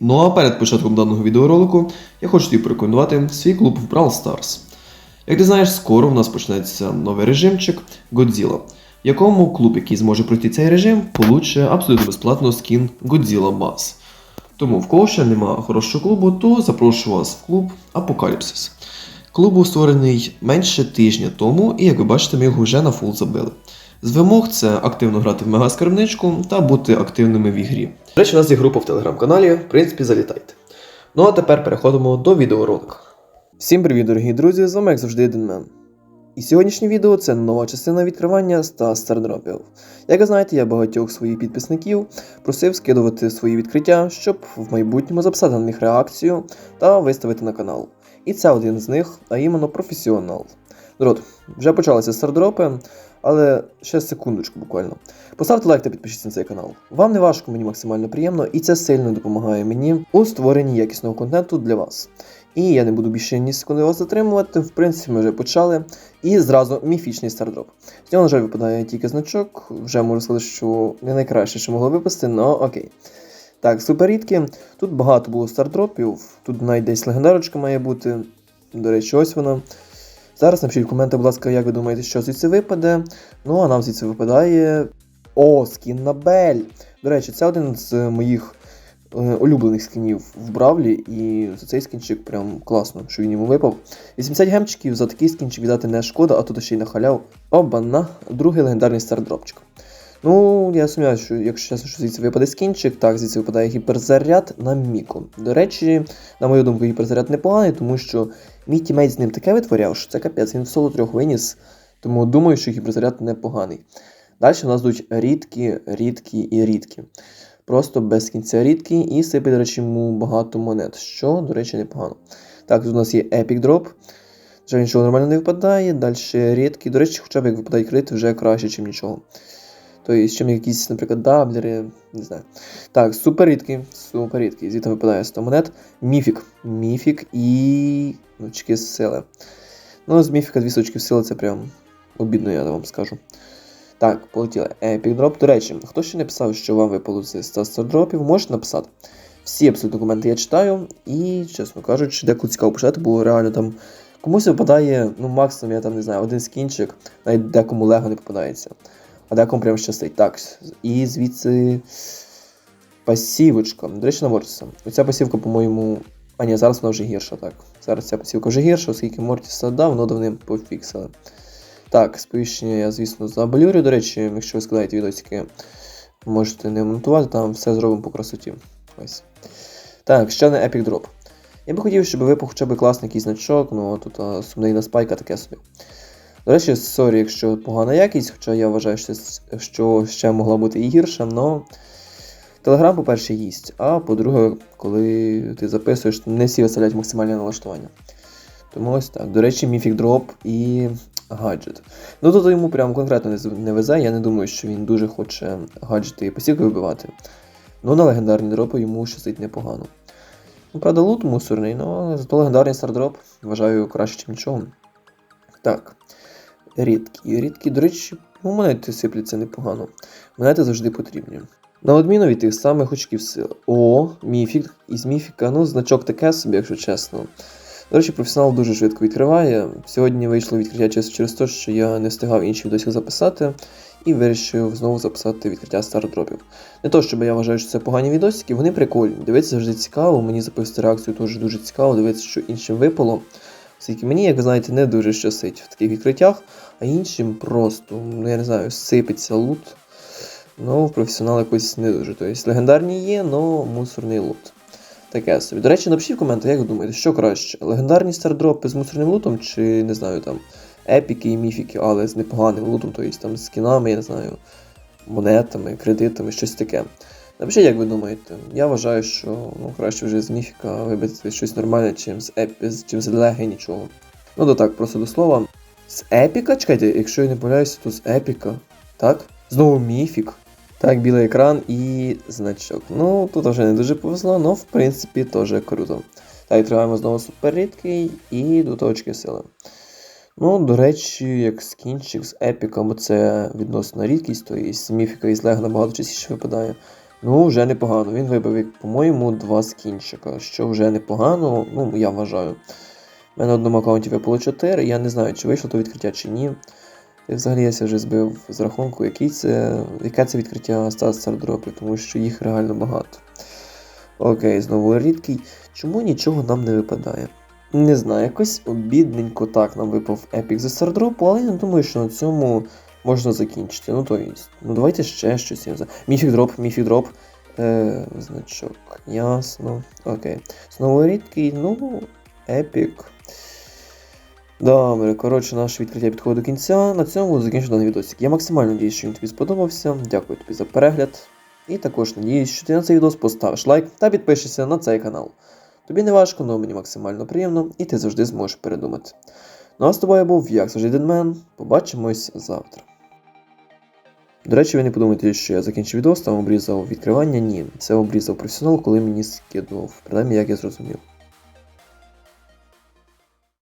Ну а перед початком даного відеоролику я хочу тобі порекомендувати свій клуб в Brawl Stars. Як ти знаєш, скоро в нас почнеться новий режимчик Godzilla, в якому клуб, який зможе пройти цей режим, получить абсолютно безплатно скін Godzilla Bass. Тому в кого ще немає хорошого клубу, то запрошую вас в клуб Апокаліпсис. Клуб був створений менше тижня тому, і як ви бачите, ми його вже на фул забили. З вимог це активно грати в мегаскарбничку та бути активними в ігрі. До речі, у нас є група в телеграм-каналі, в принципі, залітайте. Ну а тепер переходимо до відеоролика. Всім привіт, дорогі друзі! З вами як завжди Денмен. І сьогоднішнє відео це нова частина відкривання 100 стардропів. Як ви знаєте, я багатьох своїх підписників просив скидувати свої відкриття, щоб в майбутньому записати на них реакцію та виставити на канал. І це один з них, а іменно професіонал. Народ, вже почалися стардропи, але ще секундочку буквально. Поставте лайк та підпишіться на цей канал. Вам не важко, мені максимально приємно, і це сильно допомагає мені у створенні якісного контенту для вас. І я не буду більше ні секунди вас затримувати. В принципі, ми вже почали. І зразу міфічний стардроп. З нього, на жаль, випадає тільки значок. Вже можу сказати, що не найкраще, що могло випасти, але окей. Так, супер рідкі. Тут багато було стардропів. Тут навіть десь легендарочка має бути. До речі, ось вона. Зараз напишіть в коментах, будь ласка, як ви думаєте, що звідси випаде. Ну, а нам звідси випадає. О, скін на Бель! До речі, це один з моїх е, улюблених скінів в Бравлі, і за цей скінчик прям класно, що він йому випав. 80 гемчиків за такий скінчик віддати не шкода, а тут ще й на халяв. Оба-на, другий легендарний стардропчик. Ну, я сумніваюся, що якщо чесно, що звідси випаде скінчик, так, звідси випадає гіперзаряд на Міку. До речі, на мою думку, гіперзаряд непоганий, тому що мій тімейт з ним таке витворяв, що це капець, він в соло трьох виніс, тому думаю, що гіперзаряд непоганий. Далі у нас йдуть рідкі, рідкі і рідкі. Просто без кінця рідкі і сипить, до речі, йому багато монет, що, до речі, непогано. Так, тут у нас є Epic Drop. Вже нічого нормально не випадає. Далі рідкі. До речі, хоча б як випадають крити, вже краще, ніж нічого. Тобто, чим якісь, наприклад, даблери, не знаю. Так, супер рідкі, супер рідкі. Звідти випадає 100 монет. Міфік. Міфік і. очки сили. Ну, з міфіка 200 очків сили це прям обідно, я вам скажу. Так, полетіли. Epic Drop. До речі, хто ще не писав, що вам випало з 100 стардропів, можете написати. Всі абсолютно коменти я читаю, і, чесно кажучи, деколи цікаво почати, бо реально там комусь випадає, ну, максимум, я там не знаю, один скінчик, навіть декому лего не попадається. А декому прям щастить. Так, і звідси пасівочка. До речі, на Мортіса. Оця пасівка, по-моєму. А ні, зараз вона вже гірша, так. Зараз ця пасівка вже гірша, оскільки Мортіса дав, воно давним пофіксили. Так, сповіщення я, звісно, заблюрю. До речі, якщо ви складаєте відосики, можете не монтувати, там все зробимо по красоті. Ось. Так, ще не Epic Drop. Я би хотів, щоб випав хоча б класний якийсь значок, ну тут а, сумнийна спайка таке собі. До речі, сорі, якщо погана якість, хоча я вважаю, що, ще могла бути і гірша, але Телеграм, по-перше, їсть, а по-друге, коли ти записуєш, не всі виставляють максимальне налаштування. Тому ось так. До речі, Mythic Drop і гаджет. Ну тут йому прям конкретно не, везе, я не думаю, що він дуже хоче гаджети і посівки вибивати. Ну на легендарні дропи йому щастить непогано. Ну, правда, лут мусорний, але зато легендарний стардроп вважаю краще, ніж нічого. Так. Рідкі. Рідкі, до речі, ну, монети сипляться непогано. Монети завжди потрібні. На відміну від тих самих очків сили. О, міфік. Із міфіка, ну, значок таке собі, якщо чесно. До речі, професіонал дуже швидко відкриває. Сьогодні вийшло відкриття чисто через те, що я не встигав інші відосів записати, і вирішив знову записати відкриття стардропів. Не то, щоб я вважаю, що це погані відосики, вони прикольні. Дивитися завжди цікаво, мені записати реакцію теж дуже цікаво, дивитися, що іншим випало. Оскільки мені, як ви знаєте, не дуже щастить в таких відкриттях, а іншим просто, ну я не знаю, сипеться лут. Ну, професіонал якось не дуже. Тобто легендарні є, але мусорний лут. Таке собі. До речі, напишіть в коментах, як ви думаєте, що краще? Легендарні стардропи з мусорним лутом, чи не знаю, там епіки і міфіки, але з непоганим лутом, тобто там з скінами, я не знаю, монетами, кредитами, щось таке. Напишіть, як ви думаєте. Я вважаю, що ну, краще вже з міфіка вибити щось нормальне, чим з епі, чим з леги нічого. Ну то так, просто до слова. З епіка? Чекайте, якщо я не помиляюся, то з епіка. Так? Знову міфік. Так, білий екран і значок. Ну, тут вже не дуже повезло, але в принципі теж круто. Так, відкриваємо знову супер рідкий і до точки сили. Ну, до речі, як скінчик з епіком, це відносна рідкість, то і з міфіка і з лего набагато частіше випадає. Ну, вже непогано. Він вибив, по-моєму, два скінчика, що вже непогано, ну, я вважаю. У мене на одному аккаунті випало 4, я не знаю, чи вийшло то відкриття, чи ні. І взагалі я вже збив з рахунку, який це, яке це відкриття стат стардропів, тому що їх реально багато. Окей, знову рідкий. Чому нічого нам не випадає? Не знаю, якось обідненько так нам випав епік за стардропу, але я не думаю, що на цьому можна закінчити. Ну то ну давайте ще щось. Міфік дроп, міфік дроп. Е, значок, ясно. Окей. Знову рідкий, ну, епік. Добре, коротше, наше відкриття підходить до кінця. На цьому закінчу даний відосик. Я максимально надіюсь, що він тобі сподобався. Дякую тобі за перегляд. І також надіюсь, що ти на цей відос поставиш лайк та підпишешся на цей канал. Тобі не важко, але мені максимально приємно, і ти завжди зможеш передумати. Ну а з тобою був, як завжди, Дедмен. Побачимось завтра. До речі, ви не подумайте, що я закінчив відео, там обрізав відкривання. Ні, це обрізав професіонал, коли мені скидував. Принаймні, як я зрозумів.